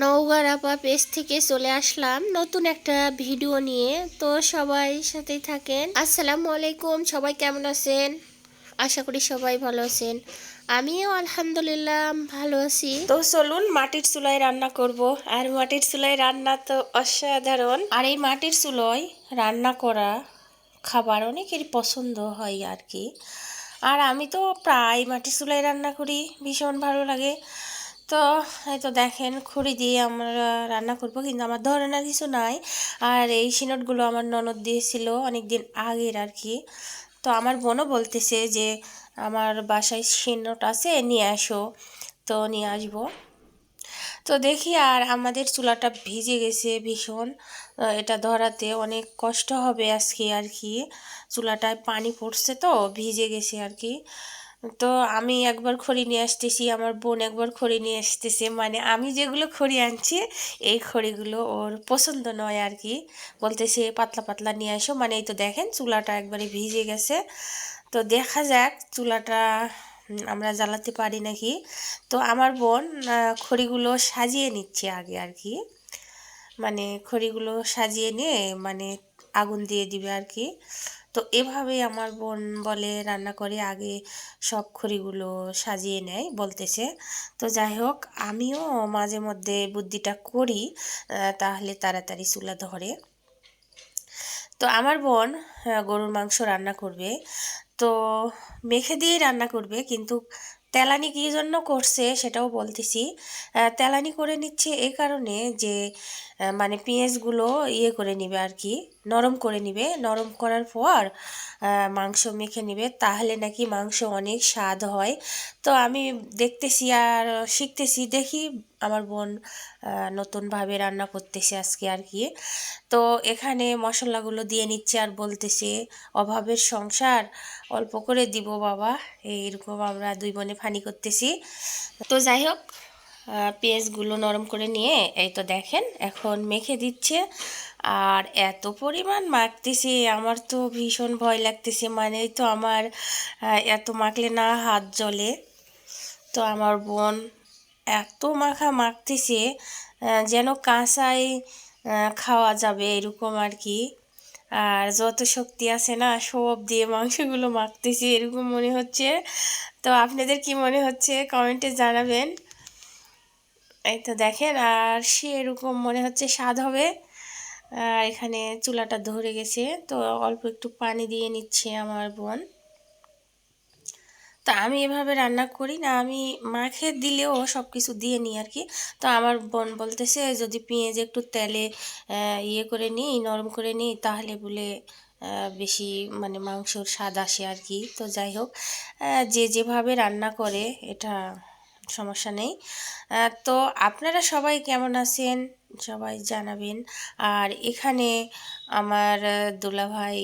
নওগাঁ আপা পেজ থেকে চলে আসলাম নতুন একটা ভিডিও নিয়ে। তো সবাই সাথেই থাকেন। আসসালামু আলাইকুম, সবাই কেমন আছেন? আশা করি সবাই ভালো আছেন। আমিও আলহামদুলিল্লাহ ভালো আছি। তো চলুন মাটির চুলায় রান্না করব। আর মাটির চুলায় রান্না তো অসাধারণ। আর এই মাটির চুলোয় রান্না করা খাবার অনেকের পছন্দ হয় আর কি। আর আমি তো প্রায় মাটির চুলায় রান্না করি, ভীষণ ভালো লাগে। তো এই তো দেখেন খড়ি দিয়ে আমরা রান্না করব, কিন্তু আমার ধরনের কিছু নাই। আর এই সিনটগুলো আমার ননদ দিয়েছিল অনেক দিন আগের আর কি। তো আমার বোনও বলতেছে যে, আমার বাসায় সিনট আছে, নিয়ে আসো। তো নিয়ে আসব। তো দেখি আর আমাদের চুলাটা ভিজে গেছে ভীষণ। এটা ধরাতে অনেক কষ্ট হবে আজকে আর কি। চুলাটায় পানি পড়ছে তো, ভিজে গেছে আর কি। তো আমি একবার খড়ি নিয়ে আসতেছি, আমার বোন একবার খড়ি নিয়ে আসতেছে। মানে আমি যেগুলো খড়ি আনছি, এই খড়িগুলো ওর পছন্দ নয় আর কি বলতেছে, পাতলা পাতলা নিয়ে আসো। মানে এই তো দেখেন, চুলাটা একবারে ভিজে গেছে। তো দেখা যাক, চুলাটা আমরা জ্বালাতে পারি নাকি? তো আমার বোন খড়িগুলো সাজিয়ে নিচ্ছে আগে আর কি মানে খড়িগুলো সাজিয়ে নিয়ে মানে আগুন দিয়ে দিবে আর কি তো এভাবে আমার বোন বলে রান্না করে, আগে সব খড়িগুলো সাজিয়ে নেয় বলতেছে। তো যাই হোক, আমিও মাঝে মধ্যে বুদ্ধিটা করি তাহলে তাড়াতাড়ি চুলা ধরে। তো আমার বোন গরুর মাংস রান্না করবে। তো মেখে দিয়েই রান্না করবে, কিন্তু তেলানি কী জন্য করছে সেটাও বলতেছি। তেলানি করে নিচ্ছে এই কারণে যে মানে পেঁয়াজগুলো ইয়ে করে নিবে আর কি, নরম করে নিবে। নরম করার পর মাংস মেখে নিবে। তাহলে নাকি মাংস অনেক স্বাদ হয়। তো আমি দেখতেছি আর শিখতেছি, দেখি আমার বোন নতুনভাবে রান্না করতেছে আজকে আর কি। তো এখানে মশলাগুলো দিয়ে নিচ্ছে আর বলতেছে, অভাবের সংসার, অল্প করে দিব বাবা। এইরকম আমরা দুই বোনে ফানি করতেছি। তো যাই হোক পেঁয়াজগুলো নরম করে নিয়ে এই তো দেখেন, এখন মেখে দিচ্ছে। আর এত পরিমাণ মাখতেছে, আমার তো ভীষণ ভয় লাগতেছে মানে তো আমার এত মাখলে না হাত জ্বলে। তো আমার বোন এত মাখা মাখতেছে যেন কাঁচাই খাওয়া যাবে এরকম আর কি। আর যত শক্তি আছে না, সব দিয়ে মাংসগুলো মাখতেছি, এরকম মনে হচ্ছে। তো আপনাদের কি মনে হচ্ছে? কমেন্টে জানাবেন। এই তো দেখেন, আর সে এরকম মনে হচ্ছে স্বাদ হবে। আর এখানে চুলাটা ধরে গেছে, তো অল্প একটু পানি দিয়ে নিচ্ছে আমার বোন। তা আমি এভাবে রান্না করি না, আমি মাখে দিলেও সব কিছু দিয়ে নিই আর কি তো আমার বোন বলতেছে, যদি পেঁয়াজ একটু তেলে ইয়ে করে নিই, নরম করে নিই, তাহলে বলে বেশি মানে মাংসর স্বাদ আসে আর কি তো যাই হোক যে যেভাবে রান্না করে, এটা সমস্যা নেই। তো আপনারা সবাই কেমন আছেন? সবাই জানাবেন। আর এখানে আমার দুলাভাই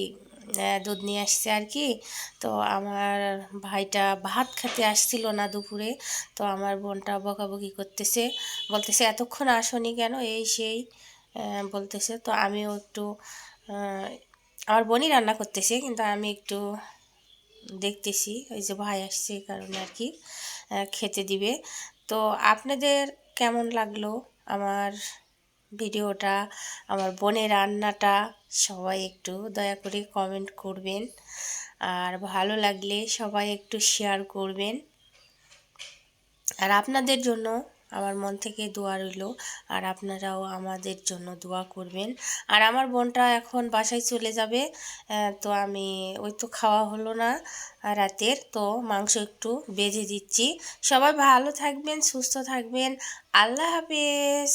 দুধ নিয়ে আসছে আর কি। তো আমার ভাইটা ভাত খেতে আসছিল না দুপুরে। তো আমার বোনটা বকাবকি করতেছে। বলতেছে, এতক্ষণ আসনি কেন? এই সেই বলতেছে। তো আমিও একটু আমার বোনই রান্না করতেছে, কিন্তু আমি একটু দেখতেছি। ওই যে ভাই আসছে এই কারণে আর কি খেতে দিবে। তো আপনাদের কেমন লাগল আমার ভিডিওটা, আমার বোনের রান্নাটা, সবাই একটু দয়া করে কমেন্ট করবেন। আর ভালো লাগলে সবাই একটু শেয়ার করবেন। আর আপনাদের জন্য আমার মন থেকে দোয়া রইল, আর আপনারাও আমাদের জন্য দোয়া করবেন। আর আমার বোনটা এখন বাসায় চলে যাবে তো আমি, ওই তো খাওয়া হলো না রাতের, তো মাংস একটু বেজে দিচ্ছি। সবাই ভালো থাকবেন, সুস্থ থাকবেন। আল্লাহ হাফেজ।